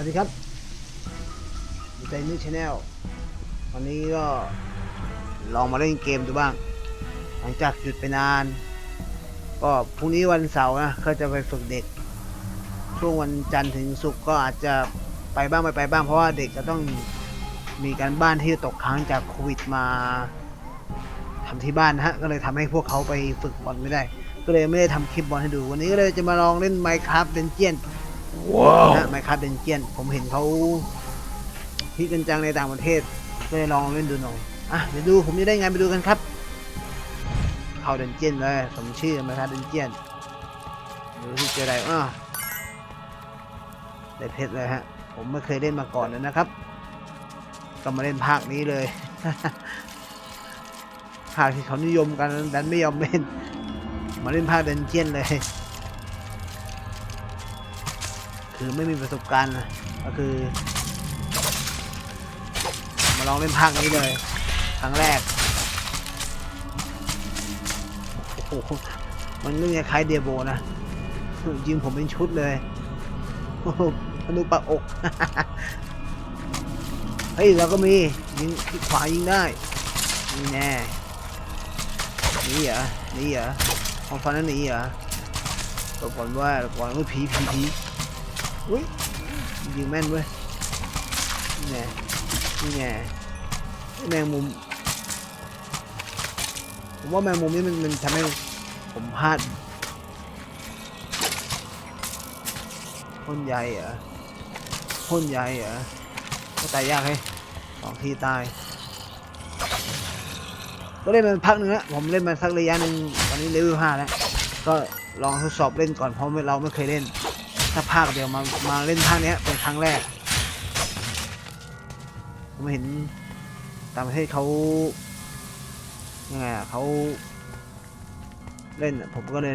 วัสดีครับดีใจนิวชาแนลวันนี้ก็ลองมาเล่นเกมดูบ้าง หลังจากหยุดไปนาน ก็พรุ่งนี้วันเสาร์นะก็จะไปฝึกเด็ก ช่วงวันจันทร์ถึงศุกร์ก็อาจจะไปบ้างไม่ไปบ้างเพราะว่าเด็กก็ต้องมีการบ้านที่ตกค้างจากโควิดมาทำที่บ้านนะฮะก็เลยทำให้พวกเขาไปฝึกบอลไม่ได้ ก็เลยไม่ได้ทำคลิปบอลให้ดู วันนี้ก็เลยจะมาลองเล่น Minecraft Dungeon น นะไมครับเดนเจียน ผมเห็นเขาฮิตกันจังในต่างประเทศก็เลยลองเล่นดูหน่อย อะเดี๋ยวดูผมจะได้ไงไปดูกันครับเข้าเดนเจียนเลยสมชื่อไมครับเดนเจียนดูที่เจออะไรอ้าได้เพชรเลยฮะ ผมไม่เคยเล่นมาก่อนเลยนะครับ ก็มาเล่นภาคนี้เลยภาคที่เขานิยมกันดันไม่ยอมเล่น มาเล่นภาคเดนเจียนเลย คือไม่มีประสบการณ์ก็คือ มาลองเล่นภาคนี้เลย ครั้งแรกโอ้โหมันเรื่องคล้ายเดียโบนะยิงผมเป็นชุดเลยโอ้โหนูปะอก เฮ้ยเราก็มียิงขวายิงได้นี่แน่นี่เหรอนี่เหรอของฟันนั่นนี่เหรอตัวก่อนว่าตัวก่อนว่าผีผีผี อุ้ยยิงแม่นเว้ยนี่ไงนี่ไงแมงมุม ผมว่าแมงมุมนี่มันมันทำให้ผมพลาดพ่นใหญ่เหรอพ่นใหญ่เหรอก็ตายยากให้สองทีตายก็เล่นมาพักหนึ่งแล้วผมเล่นมาสักระยะหนึ่งตอนนี้เลเวลห้าแล้ว ก็ลองทดสอบเล่นก่อนเพราะเราไม่เคยเล่น ถ้าภาคเดียวมามาเล่นภาคเนี้ยเป็นครั้งแรก ผมเห็นต่างประเทศเขายังไงอะเขาเล่นผมก็เลย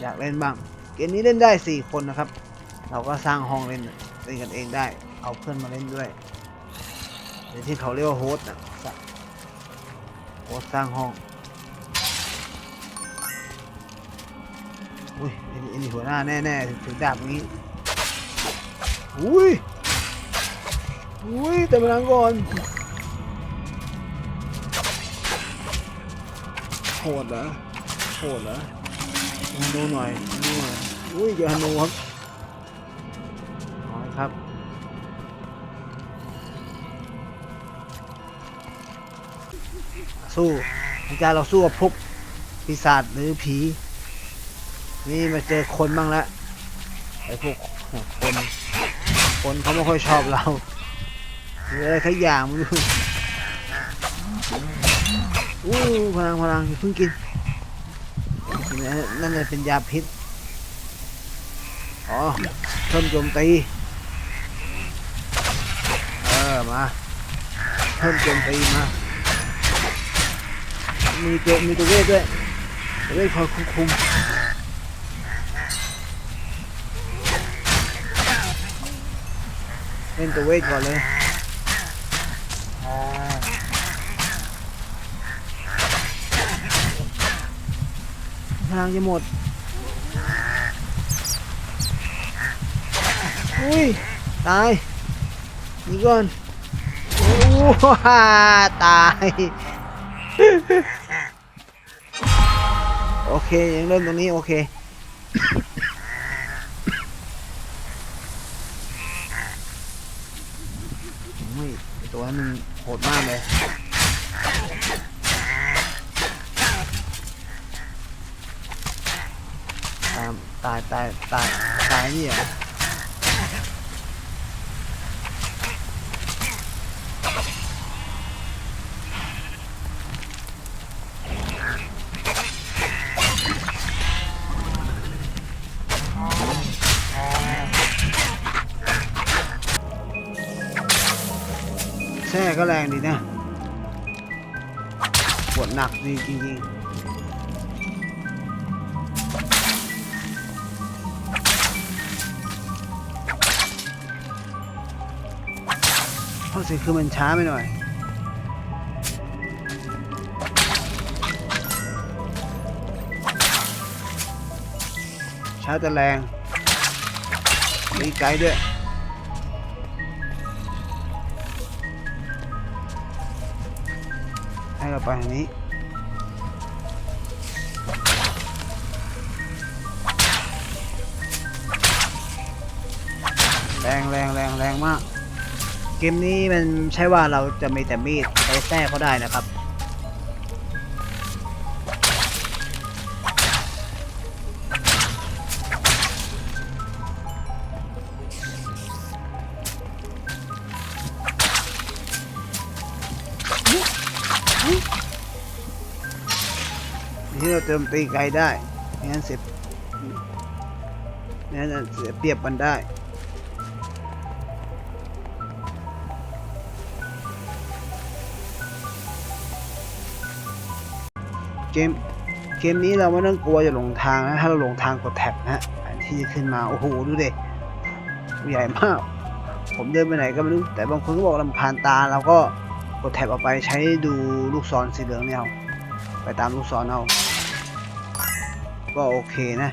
อยากเล่นบ้าง เกมนี้เล่นได้สี่คนนะครับ เราก็สร้างห้องเล่นเล่นกันเองได้ เอาเพื่อนมาเล่นด้วยหรือที่เขาเรียกว่าโฮสต์นะโฮสต์สร้างห้อง อุ้ยไอ้นี่ไอ้นี่หัวหน้าแน่ๆถือดาบนี้อุ้ยอุ้ยแต่มาลังก่อนโหดเหรอโหดเหรอดูหน่อยดูหน่อยอุ้ยเจอฮันนูครับน้อยครับสู้ในการเราสู้กับพวกปีศาจหรือผี นี่มาเจอคนบ้างแล้วไอ้พวกคน คนเขาไม่ค่อยชอบเราหรืออะไรขยอย่างไม่รู้อู้พลังพลังเพิ่งกินนั่นเลยเป็นยาพิษ อ๋อเพิ่มโจมตี เออ มา เพิ่มโจมตีมา มีเกมีตัวเวทด้วยตัวเวทคอยควบคุม เล่นตัวเวทก่อนเลยพลังจะหมด อุ้ย ตายนี่ก่อนโอ้ว้าตาย โอเค ยังเริ่มตรงนี้ โอเค ไม่ไอ้ตัวนั้นมันโหดมากเลย ตายตายตายนี่เหรอแช่ก็แรงดีนะปวดหนักดีจริง เพราะสิคือมันช้าไปหน่อยช้าแต่แรงมีไกด์ด้วยให้เราไปทางนี้แรงแรงแรงแรงมาก เกมนี้มันใช่ว่าเราจะมีแต่มีดไปแทรกเขาได้นะครับ ที่เราเติมตีไกลได้ไม่งั้นเสียไม่งั้นเสียเปรียบมันได้ เกมเกมนี้เราไม่ต้องกลัวจะหลงทางนะถ้าเราหลงทางกดแท็บนะแผนที่จะขึ้นมาโอ้โหดูเดิใหญ่มาก ผมเดินไปไหนก็ไม่รู้แต่บางคนก็บอกลำพานตาเราก็กดแท็บออกไปใช้ดูลูกศรสีเหลืองเนี่ยเอาไปตามลูกศรเอาก็โอเคนะ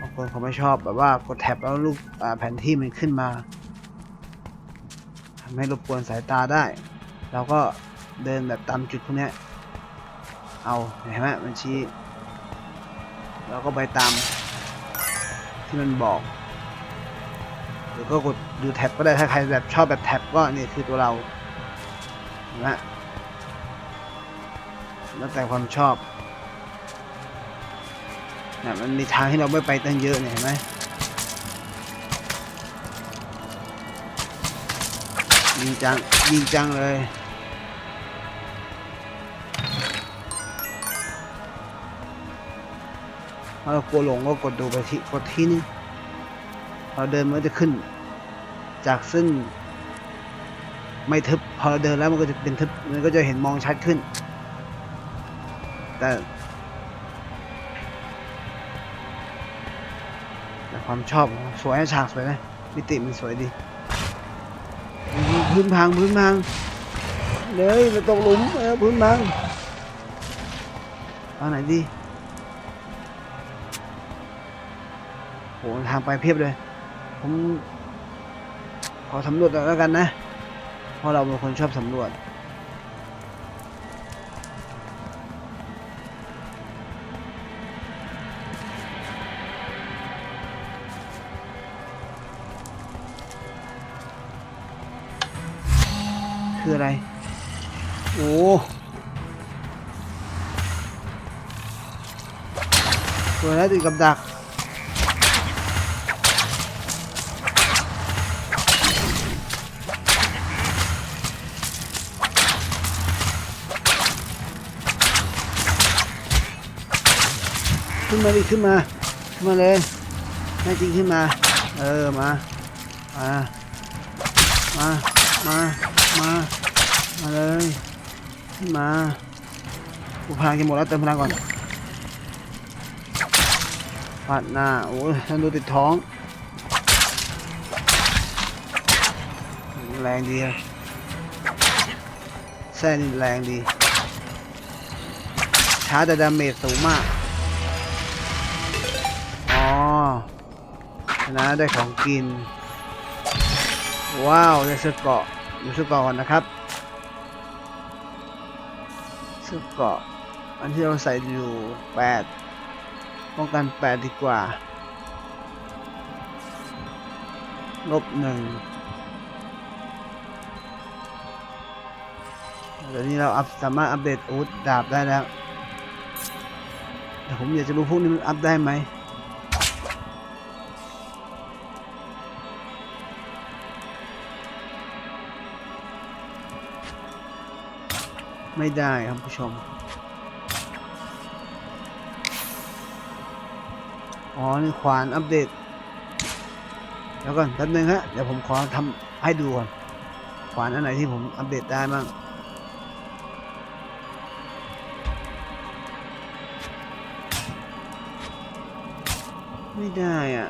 บางคนเขาไม่ชอบแบบว่ากดแท็บแล้วลูกแผนที่มันขึ้นมาทำให้รบกวนสายตาได้ เราก็ เดินแบบตามจุดพวกนี้เอาเห็นไหมมันชี้เราก็ไปตามที่มันบอก หรือก็กดดูแท็บก็ได้ถ้าใครแบบชอบแบบแท็บก็นี่คือตัวเราเห็นไหมแล้วแต่ความชอบเนี่ยมันมีทางให้เราไม่ไปตั้งเยอะเนี่ยเห็นไหมยิงจังยิงจังเลย ถ้าเรากลัวหลงก็กดดูไปที่กดที่นี่พอเดินมันจะขึ้น จากซึ่ง ไม่ทึบพอเราเดินแล้วมันก็จะเป็นทึบมันก็จะเห็นมองชัดขึ้น แต่แต่ความชอบสวยฉากสวยนะมิติมันสวยดีพื้นพังพื้นพังเลยเราตกหลุมพื้นพังเอาไหนดี ทางไปเพียบเลย ผมขอสำรวจแล้วกันนะ เพราะเราเป็นคนชอบสำรวจคืออะไร โอ้ตัวนั้นติดกับดัก ขึ้นมาดิขึ้นมา ขึ้นมาเลยแน่จริงขึ้นมา เออ มา มา มา มา มา มาเลย ขึ้นมากูพลังจะหมดแล้วเติมพลังก่อนปาดหน้า โอ้ยฉันดูติดท้อง แรงดีอะแส้นแรงดีช้าแต่ดาเมจสูงมาก นะได้ของกิน ว้าวได้เสื้อเกาะอยู่เสื้อเกาะก่อนนะครับเสื้อเกาะอันที่เราใส่อยู่แปดป้องกันแปดดีกว่าลบหนึ่งเดี๋ยวนี้เราอัพสามารถอัปเดตอาวุธดาบได้แล้วแต่ผมอยากจะรู้พวกนี้มันอัพได้ไหม ไม่ได้ครับผู้ชม อ๋อ นี่ขวานอัปเดต แล้วก่อนแป๊บนึงฮะ เดี๋ยวผมขอทำให้ดูก่อน ขวานอันไหนที่ผมอัปเดตได้บ้างไม่ได้อะ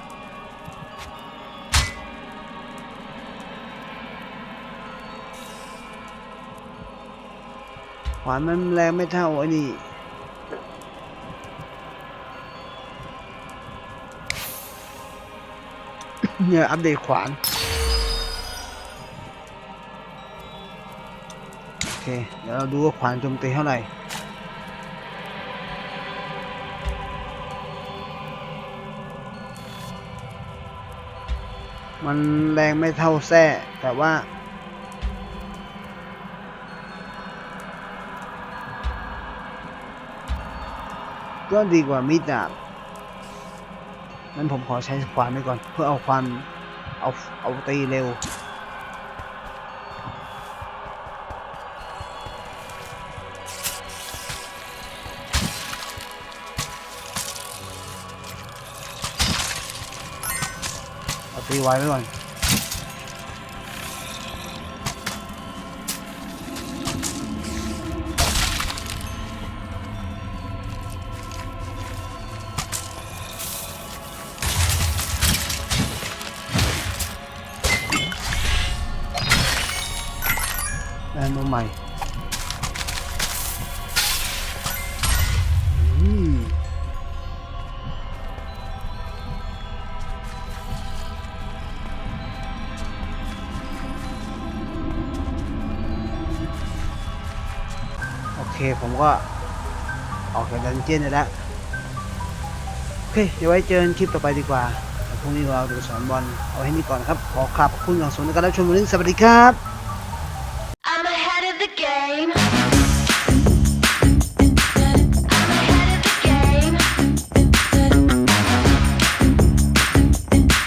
ขวานมันแรงไม่เท่าไอ้นี่เนี่ยอัปเดตขวาน โอเค เดี๋ยวเราดูว่าขวานโจมตีเท่าไหร่มันแรงไม่เท่าแส้แต่ว่า ก็ดีกว่ามีดดาบนั้นผมขอใช้ขวานไปก่อน เพื่อเอาความเอาเอาตีเร็ว เอาตีไว้ไว้ก่อน ได้มาใหม่โอเค ผมก็ออกจากดันเจี้ยนได้แล้ว โอเค เดี๋ยวไว้เจอกันคลิปต่อไปดีกว่าพรุ่งนี้เราดูสอนบอลเอาให้นี่ก่อนครับ ขอขอบคุณอย่างสูงในการรับชมวันนี้สวัสดีครับ